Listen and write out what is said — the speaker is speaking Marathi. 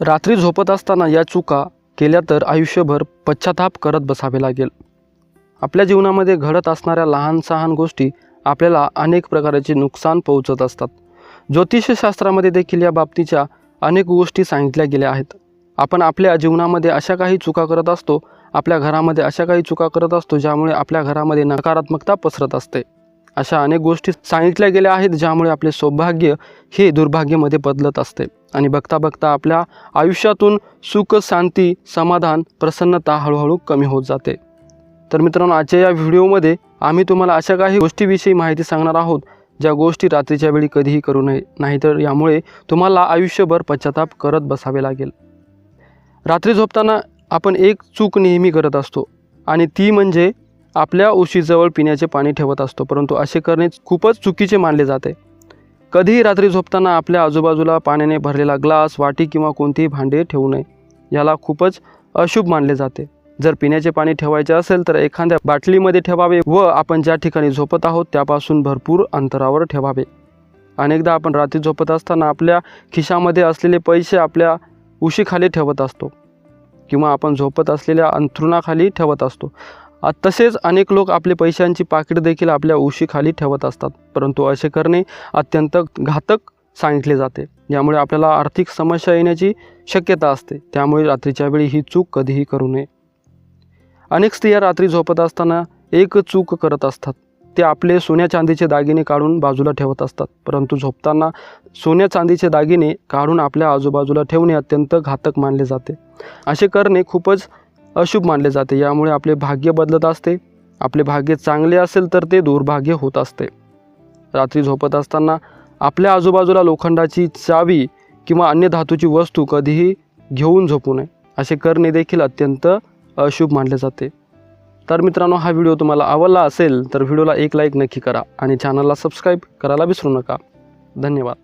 रात्री झोपत असताना या चुका केल्या तर आयुष्यभर पश्चाताप करत बसावे लागेल. आपल्या जीवनामध्ये घडत असणाऱ्या लहान सहान गोष्टी आपल्याला अनेक प्रकारचे नुकसान पोहोचत असतात. ज्योतिषशास्त्रामध्ये देखील या बाबतीच्या अनेक गोष्टी सांगितल्या गेल्या आहेत. आपण आपल्या जीवनामध्ये अशा काही चुका करत असतो आपल्या घरामध्ये अशा काही चुका करत असतो ज्यामुळे आपल्या घरामध्ये नकारात्मकता पसरत असते. अशा अनेक गोष्टी सांगितल्या गेल्या आहेत ज्यामुळे आपले सौभाग्य हे दुर्भाग्यामध्ये बदलत असते. आणि बघता बघता आपल्या आयुष्यातून सुख शांती समाधान प्रसन्नता हळूहळू कमी होत जाते. तर मित्रांनो आजच्या या व्हिडिओमध्ये आम्ही तुम्हाला अशा काही गोष्टीविषयी माहिती सांगणार आहोत ज्या गोष्टी रात्रीच्या वेळी कधीही करू नये नाहीतर यामुळे तुम्हाला आयुष्यभर पश्चाताप करत बसावे लागेल. रात्री झोपताना आपण एक चूक नेहमी करत असतो आणि ती म्हणजे आपल्या उशीजवळ पिण्याचे पाणी ठेवत असतो परंतु असे करणे खूपच चुकीचे मानले जाते. कधीही रात्री झोपताना आपल्या आजूबाजूला पाण्याने भरलेला ग्लास वाटी किंवा कोणतीही भांडे ठेवू नये. याला खूपच अशुभ मानले जाते. जर पिण्याचे पाणी ठेवायचे असेल तर एखाद्या बाटलीमध्ये ठेवावे व आपण ज्या ठिकाणी झोपत आहोत त्यापासून भरपूर अंतरावर ठेवावे. अनेकदा आपण रात्री झोपत असताना आपल्या खिशामध्ये असलेले पैसे आपल्या उशीखाली ठेवत असतो किंवा आपण झोपत असलेल्या अंथरुणाखाली ठेवत असतो. तसेच अनेक लोक आपले पैशांची पाकिट देखील आपल्या उशीखाली ठेवत असतात. परंतु असे करणे अत्यंत घातक सांगितले जाते. यामुळे आपल्याला आर्थिक समस्या येण्याची शक्यता असते. त्यामुळे रात्रीच्या वेळी ही चूक कधीही करू नये. अनेक स्त्रिया रात्री झोपत असताना एक चूक करत असतात. ते आपले सोन्या चांदीचे दागिने काढून बाजूला ठेवत असतात. परंतु झोपताना सोन्या चांदीचे दागिने काढून आपल्या आजूबाजूला ठेवणे अत्यंत घातक मानले जाते. असे करणे खूपच अशुभ मानले जाते. यामुळे आपले भाग्य बदलत असते. आपले भाग्य चांगले असेल तर ते दुर्भाग्य होत असते. रात्री झोपत असताना आपल्या आजूबाजूला लोखंडाची चावी किंवा अन्य धातूची वस्तू कधीही घेऊन झोपू नये. असे करणे देखील अत्यंत अशुभ मानले जाते. तर मित्रांनो हा व्हिडिओ तुम्हाला आवडला असेल तर व्हिडिओला एक लाईक नक्की करा आणि चॅनलला सबस्क्राईब करायला विसरू नका. धन्यवाद.